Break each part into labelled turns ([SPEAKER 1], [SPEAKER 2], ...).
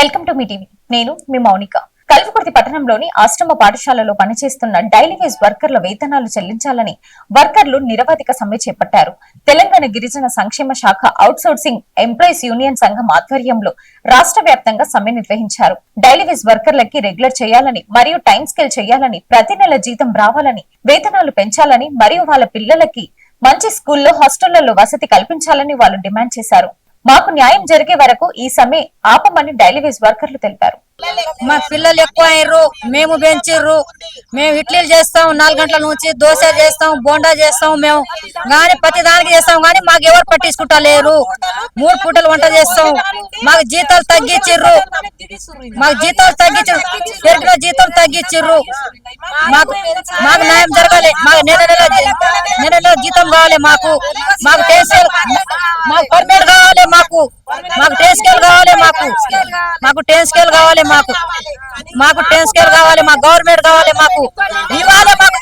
[SPEAKER 1] Welcome to me TV. నేను మీ మౌనిక. కల్వకుర్తి పట్టణంలోని ఆశ్రమ పాఠశాలలో పనిచేస్తున్న డైలీ వేజ్ వర్కర్ల వేతనాలు చెల్లించాలని వర్కర్లు నిరవధిక సమ్మె చేపట్టారు. తెలంగాణ గిరిజన సంక్షేమ శాఖ అవుట్సోర్సింగ్ ఎంప్లాయీస్ యూనియన్ సంఘం ఆధ్వర్యంలో రాష్ట్ర వ్యాప్తంగా సమ్మె నిర్వహించారు. డైలీ వేజ్ వర్కర్లకి రెగ్యులర్ చేయాలని మరియు టైం స్కేల్ చేయాలని ప్రతి నెల జీతం రావాలని వేతనాలు పెంచాలని మరియు వాళ్ళ పిల్లలకి మంచి స్కూల్లో హాస్టళ్ళలో వసతి కల్పించాలని వాళ్ళు డిమాండ్ చేశారు. మాకు న్యాయం జరిగే వరకు ఈ సమ్మె ఆపమని డైలీవేజ్ వర్కర్లు తెలిపారు.
[SPEAKER 2] మా పిల్లలు ఎక్కువ అయ్యారు మేము పెంచిర్రు. మేము ఇడ్లీలు చేస్తాం నాలుగు గంటల నుంచి దోశ చేస్తాం బోండా చేస్తాం మేము. గాని ప్రతి దానికి చేస్తాం కానీ మాకు ఎవరు పట్టించుకుంటా లేరు మూడు పూటలు వంట చేస్తాం. మాకు జీతాలు తగ్గించిర్రు మాకు జీతాలు తగ్గించారు పెరిగిన జీతం తగ్గించిర్రు మాకు మాకు న్యాయం జరగాలి మాకు నెల నెల నెల నెల జీతం కావాలి మాకు మాకు టేస్ట్ మాకు పర్మనెంట్ కావాలి మాకు మాకు టెన్ స్కేల్ కావాలి మాకు మాకు టెన్ స్కేల్ కావాలి మాకు మాకు టెన్ స్కేల్ కావాలి మాకు గవర్నమెంట్ కావాలి మాకు గవర్నమెంట్ మాకు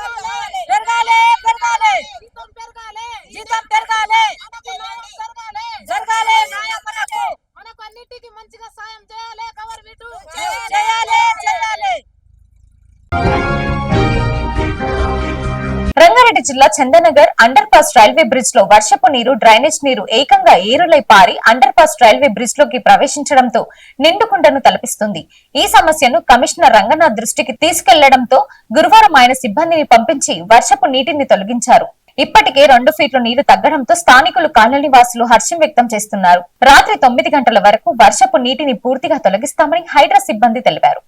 [SPEAKER 1] జిల్లా చందనగర్ అండర్ పాస్ రైల్వే బ్రిడ్జ్లో వర్షపు నీరు డ్రైనేజ్ నీరు ఏకంగా ఏరులై పారి అండర్ పాస్ రైల్వే బ్రిడ్జ్లోకి ప్రవేశించడంతో నిండుకుండను తలపిస్తుంది. ఈ సమస్యను కమిషనర్ రంగనాథ్ దృష్టికి తీసుకెళ్ళడంతో గురువారం ఆయన సిబ్బందిని పంపించి వర్షపు నీటిని తొలగించారు. ఇప్పటికే రెండు ఫీట్ల నీరు తగ్గడంతో స్థానికులు కాలనీ వాసులు హర్షం వ్యక్తం చేస్తున్నారు. రాత్రి తొమ్మిది గంటల వరకు వర్షపు నీటిని పూర్తిగా తొలగిస్తామని హైడ్రా సిబ్బంది తెలిపారు.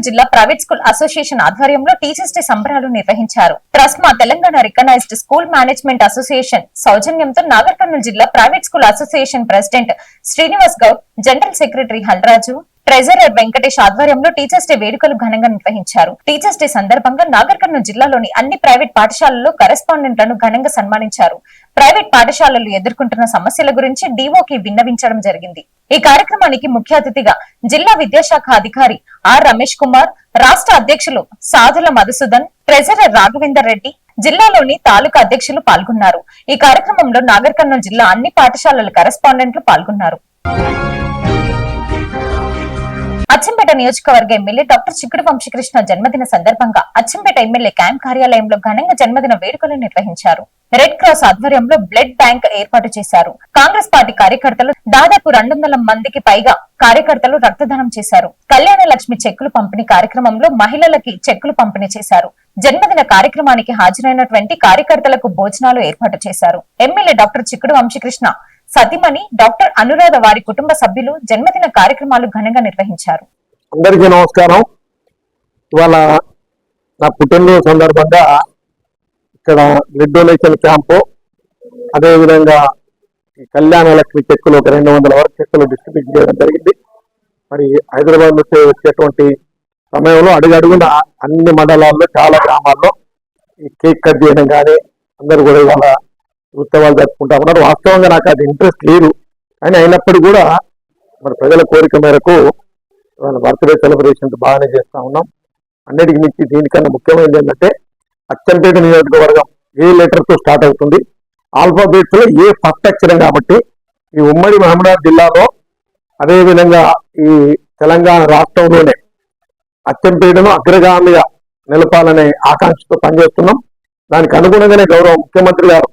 [SPEAKER 1] విజయనగరం జిల్లా ప్రైవేట్ స్కూల్ అసోసియేషన్ ఆధ్వర్యంలో టీచర్స్ డే సంబరాలు నిర్వహించారు. TRSMA Telangana recognised school management association సౌజన్యంతో నాగర్ కర్నూలు జిల్లా private school association president Srinivas Goud general secretary Halraju treasurer Venkatesh ఆధ్వర్యంలో టీచర్స్ డే వేడుకలు ఘనంగా నిర్వహించారు. టీచర్స్ డే సందర్భంగా నాగర్ కర్నూలు జిల్లాలోని అన్ని ప్రైవేట్ పాఠశాలల్లో కరెస్పాండెంట్లను ఘనంగా సన్మానించారు. ప్రైవేట్ పాఠశాలలు ఎదుర్కొంటున్న సమస్యల గురించి డీఓకి విన్నవించడం జరిగింది. ఈ కార్యక్రమానికి ముఖ్య అతిథిగా జిల్లా విద్యాశాఖ అధికారి ఆర్ రమేష్ కుమార్ రాష్ట్ర అధ్యక్షులు సాధుల మధుసూదన్ ట్రెజరర్ రాఘవేందర్ రెడ్డి జిల్లాలోని తాలూకా అధ్యక్షులు పాల్గొన్నారు. ఈ కార్యక్రమంలో నాగర్ కర్నూలు జిల్లా అన్ని పాఠశాలల కరెస్పాండెంట్లు పాల్గొన్నారు. నియోజకవర్గ ఎమ్మెల్యే డాక్టర్ చిక్కుడు వంశీకృష్ణ జన్మదిన సందర్భంగా అచ్చంపేట ఎమ్మెల్యే క్యాంప్ కార్యాలయంలో ఘనంగా జన్మదిన వేడుకలు నిర్వహించారు. రెడ్ క్రాస్ ఆధ్వర్యంలో బ్లడ్ బ్యాంక్ ఏర్పాటు చేశారు. కాంగ్రెస్ పార్టీ కార్యకర్తలు దాదాపు రెండు వందల మందికి పైగా కార్యకర్తలు రక్తదానం చేశారు. కళ్యాణ లక్ష్మి చెక్కులు పంపిణీ కార్యక్రమంలో మహిళలకి చెక్కులు పంపిణీ చేశారు. జన్మదిన కార్యక్రమానికి హాజరైనటువంటి కార్యకర్తలకు భోజనాలు ఏర్పాటు చేశారు. ఎమ్మెల్యే డాక్టర్ చిక్కుడు వంశీకృష్ణ సతిమణి డాక్టర్ అనురాధ వారి కుటుంబ సభ్యులు జన్మదిన కార్యక్రమాలు ఘనంగా నిర్వహించారు.
[SPEAKER 3] అందరికీ నమస్కారం. ఇవాళ నా పుట్టినరోజు సందర్భంగా ఇక్కడ రెడ్ డొనేషన్ క్యాంపు అదేవిధంగా ఈ కళ్యాణ లక్ష్మి చెక్కులు ఒక రెండు వందల వరకు చెక్కులు డిస్ట్రిబ్యూట్ చేయడం జరిగింది. మరి హైదరాబాద్ నుంచి వచ్చేటువంటి సమయంలో అడుగు అడుగున అన్ని మండలాల్లో చాలా గ్రామాల్లో ఈ కేక్ కట్ చేయడం కానీ అందరూ కూడా ఇవాళ ఉత్సవాలు జరుపుకుంటా ఉన్నారు. వాస్తవంగా నాకు అది ఇంట్రెస్ట్ లేదు. కానీ అయినప్పటికీ కూడా మరి ప్రజల కోరిక మేరకు వాళ్ళ బర్త్డే సెలబ్రేషన్స్ బాగానే చేస్తూ ఉన్నాం. అన్నిటికి మించి దీనికన్నా ముఖ్యమైనది ఏంటంటే అచ్చంపేట నియోజకవర్గం ఏ లెటర్తో స్టార్ట్ అవుతుంది? ఆల్ఫాబెట్స్లో ఏ ఫస్ట్ అక్షరం కాబట్టి ఈ ఉమ్మడి మహమ్మదాబాద్ జిల్లాలో అదేవిధంగా ఈ తెలంగాణ రాష్ట్రంలోనే అచ్చంపేటను అగ్రగామిగా నిలపాలనే ఆకాంక్షతో పనిచేస్తున్నాం. దానికి అనుగుణంగానే గౌరవ ముఖ్యమంత్రి గారు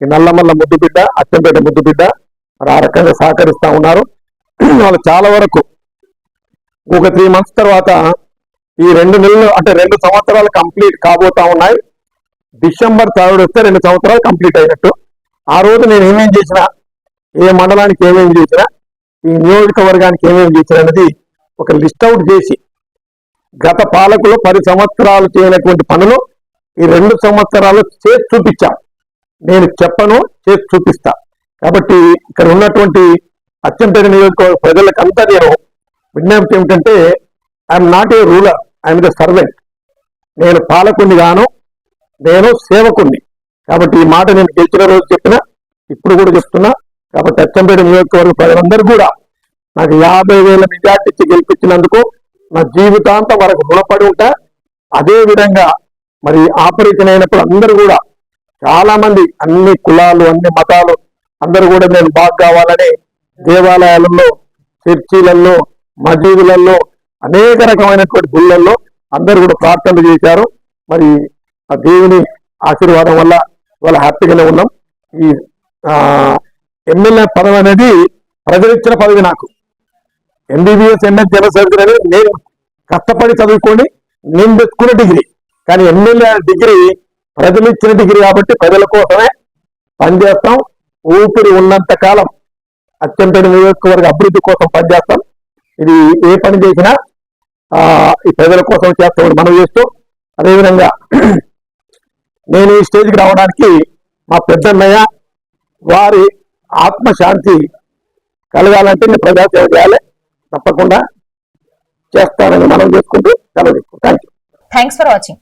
[SPEAKER 3] ఈ నల్లమల్ల ముద్దుబిడ్డ అచ్చంపేట ముద్దుబిడ్డ మరి ఆ రకంగా సహకరిస్తూ ఉన్నారు. వాళ్ళు చాలా వరకు ఒక త్రీ మంత్స్ తర్వాత ఈ రెండు నెలలు అంటే రెండు సంవత్సరాలు కంప్లీట్ కాబోతా ఉన్నాయి. డిసెంబర్ థర్డ్ వస్తే రెండు సంవత్సరాలు కంప్లీట్ అయినట్టు. ఆ రోజు నేను ఏమేం చేసిన? ఏ మండలానికి ఏమేమి చేసిన? ఈ నియోజకవర్గానికి ఏమేమి చేసిన అనేది ఒక లిస్ట్ అవుట్ చేసి గత పాలకులు పది సంవత్సరాలు చేయనటువంటి పనులు ఈ రెండు సంవత్సరాలు చేసి చూపించా. నేను చెప్పను చేసి చూపిస్తా. కాబట్టి ఇక్కడ ఉన్నటువంటి అత్యంత నియోజకవర్గ ప్రజలకంతా నేను విజ్ఞప్తి ఏమిటంటే I'm not a ruler I'm the servant నేను పాలకుని గాను నేను సేవకుణ్ణి. కాబట్టి ఈ మాట నేను గెలిచిన రోజు చెప్పిన ఇప్పుడు కూడా చెప్తున్నా. కాబట్టి అచ్చంపేట నియోజకవర్గ ప్రజలందరూ కూడా నాకు యాభై వేల మెజార్టీ ఇచ్చి గెలిపించినందుకు నా జీవితాంతం వరకు రుణపడి ఉంటా. అదే విధంగా మరి ఆపరేషన్ అయినప్పుడు అందరూ కూడా చాలా మంది అన్ని కులాలు అన్ని మతాలు అందరూ కూడా నేను బాగా కావాలని దేవాలయాలలో చర్చిలలో మసీదులలో అనేక రకమైనటువంటి గుళ్ళల్లో అందరూ కూడా ప్రార్థనలు చేశారు. మరి ఆ దేవుని ఆశీర్వాదం వల్ల వాళ్ళ హ్యాపీగానే ఉన్నాం. ఈ ఎమ్మెల్యే పదవి అనేది ప్రజలిచ్చిన పదవి నాకు. ఎంబీబీఎస్ ఎంఎస్ జనరల్ సర్జరీ అనేది నేను కష్టపడి చదువుకొని నేను తెచ్చుకున్న డిగ్రీ. కానీ ఎమ్మెల్యే డిగ్రీ ప్రజలు ఇచ్చిన డిగ్రీ కాబట్టి ప్రజల కోసమే పనిచేస్తాం. ఊపిరి ఉన్నంత కాలం అత్యంత నియోజకవర్గ అభివృద్ధి కోసం పనిచేస్తాం. ఇది ఏ పని చేసినా ఈ ప్రజల కోసం చేస్తామని మనం చేస్తూ అదేవిధంగా నేను ఈ స్టేజ్కి రావడానికి మా పెద్దన్నయ్య వారి ఆత్మశాంతి కలగాలంటే నేను ప్రజాసేవ చేయాలి. తప్పకుండా చేస్తానని మనం చేసుకుంటూ సెలవు thank you
[SPEAKER 1] thanks for watching